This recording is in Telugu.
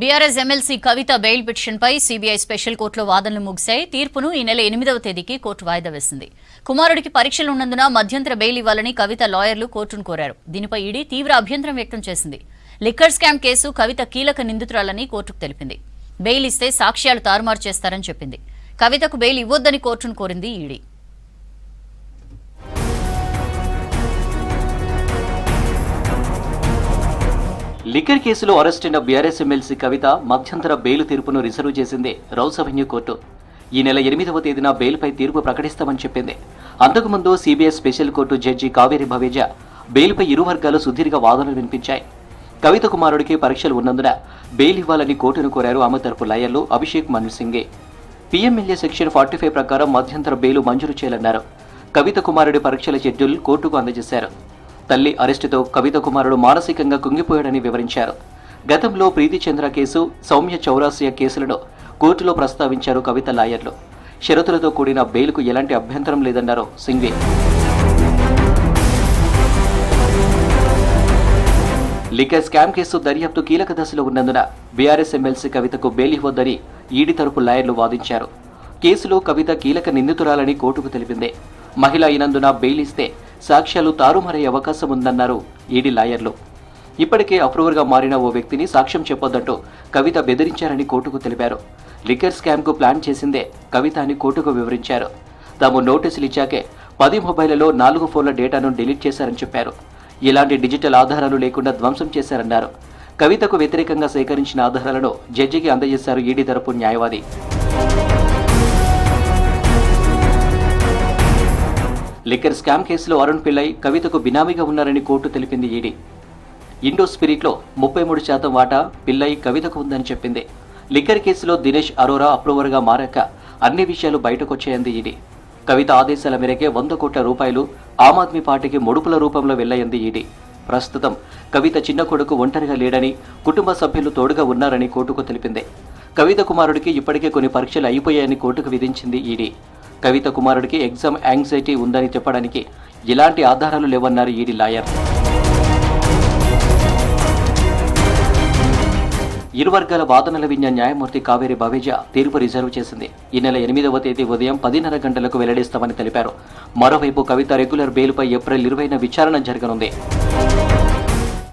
బీఆర్ఎస్ ఎమ్మెల్సీ కవిత బెయిల్ పిటిషన్పై సీబీఐ స్పెషల్ కోర్టులో వాదనలు ముగిశాయి. తీర్పును ఈ నెల ఎనిమిదవ తేదీకి కోర్టు వాయిదా వేసింది. కుమారుడికి పరీక్షలు ఉన్నందున మధ్యంతర బెయిల్ ఇవ్వాలని కవిత లాయర్లు కోర్టును కోరారు. దీనిపై ఈడీ తీవ్ర అభ్యంతరం వ్యక్తం చేసింది. లిక్కర్ స్కామ్ కేసు కవిత కీలక నిందితురాలని కోర్టుకు తెలిపింది. బెయిల్ ఇస్తే సాక్ష్యాలు తారుమారు చేస్తారని చెప్పింది. కవితకు బెయిల్ ఇవ్వొద్దని కోర్టును కోరింది ఈడీ. లిక్కర్ కేసులో అరెస్టైన బీఆర్ఎస్ ఎమ్మెల్సీ కవిత మధ్యంతర బెయిల్ తీర్పును రిజర్వ్ చేసింది రౌస్ అవెన్యూ కోర్టు. ఈ నెల ఎనిమిదవ తేదీన బెయిల్పై తీర్పు ప్రకటిస్తామని చెప్పింది. అంతకుముందు CBI special court judge Kaveri Baweja బెయిల్పై ఇరు వర్గాలు సుదీర్ఘ వాదనలు వినిపించాయి. కవిత కుమారుడికి పరీక్షలు ఉన్నందున బెయిల్ ఇవ్వాలని కోర్టును కోరారు ఆమె తరపు లాయర్లు Abhishek Manu Singhvi PMLA section forty five ప్రకారం మధ్యంతర బెయిల్ మంజూరు చేయాలన్నారు. కవిత కుమారుడి పరీక్షల షెడ్యూల్ కోర్టుకు అందజేశారు. తల్లి అరెస్టుతో కవిత కుమారుడు మానసికంగా కుంగిపోయాడని వివరించారు. గతంలో ప్రీతి చంద్ర కేసు సౌమ్య చౌరాసియా కేసులను కోర్టులో ప్రస్తావించారు కవిత లాయర్లు. షరతులతో కూడిన బెయిల్కు ఎలాంటి అభ్యంతరం లేదన్నారు సింఘ్వి లిక్కర్ స్కామ్ కేసు దర్యాప్తు కీలక దశలో ఉన్నందున బీఆర్ఎస్ ఎమ్మెల్సీ కవితకు బెయిల్ ఇవ్వొద్దని ఈడీ తరపు లాయర్లు వాదించారు. కేసులో కవిత కీలక నిందితురాలని కోర్టుకు తెలిపింది. మహిళ అయినందున బెయిల్ ఇస్తే సాక్ష్యాలు తారుమారయ్యే అవకాశం ఉందన్నారు ఈడీ లాయర్లు. ఇప్పటికే అప్రూవర్గా మారిన ఓ వ్యక్తిని సాక్ష్యం చెప్పొద్దంటూ కవిత బెదిరించారని కోర్టుకు తెలిపారు. లిక్కర్ స్కామ్కు ప్లాన్ చేసిందే కవిత అని కోర్టుకు వివరించారు. తాము నోటీసులు ఇచ్చాకే పది మొబైళ్ళలో నాలుగు ఫోన్ల డేటాను డిలీట్ చేశారని చెప్పారు. ఇలాంటి డిజిటల్ ఆధారాలు లేకుండా ధ్వంసం చేశారన్నారు. కవితకు వ్యతిరేకంగా సేకరించిన ఆధారాలను జడ్జికి అందజేశారు ఈడీ తరపు న్యాయవాది. లిక్కర్ స్కామ్ కేసులో అరుణ్ పిల్లై కవితకు బినామీగా ఉన్నారని కోర్టు తెలిపింది ఈడీ. ఇండో స్పిరిట్లో ముప్పై మూడు శాతం వాటా పిల్లై కవితకు ఉందని చెప్పింది. లిక్కర్ కేసులో దినేష్ అరోరా అప్రూవర్గా మారాక అన్ని విషయాలు బయటకొచ్చాయంది ఈడీ. కవిత ఆదేశాల మేరకే వంద కోట్ల రూపాయలు ఆమ్ ఆద్మీ పార్టీకి ముడుపుల రూపంలో వెళ్ళాయంది ఈడీ. ప్రస్తుతం కవిత చిన్న కొడుకు ఒంటరిగా లేడని కుటుంబ సభ్యులు తోడుగా ఉన్నారని కోర్టుకు తెలిపింది. కవిత కుమారుడికి ఇప్పటికే కొన్ని పరీక్షలు అయిపోయాయని కోర్టుకు విధించింది ఈడీ. కవిత కుమారుడికి ఎగ్జామ్ యాంగ్జైటీ ఉందని చెప్పడానికి ఎలాంటి ఆధారాలు లేవన్నారు ఈడీ లాయర్. ఇరు వర్గాల వాదనల విన్న న్యాయమూర్తి కావేరి బావేజా తీర్పు రిజర్వ్ చేసింది. ఈ నెల ఎనిమిదవ తేదీ ఉదయం పదిన్నర గంటలకు వెల్లడిస్తామని తెలిపారు. మరోవైపు కవిత రెగ్యులర్ బెయిల్పై ఏప్రిల్ ఇరవైన విచారణ జరగనుంది.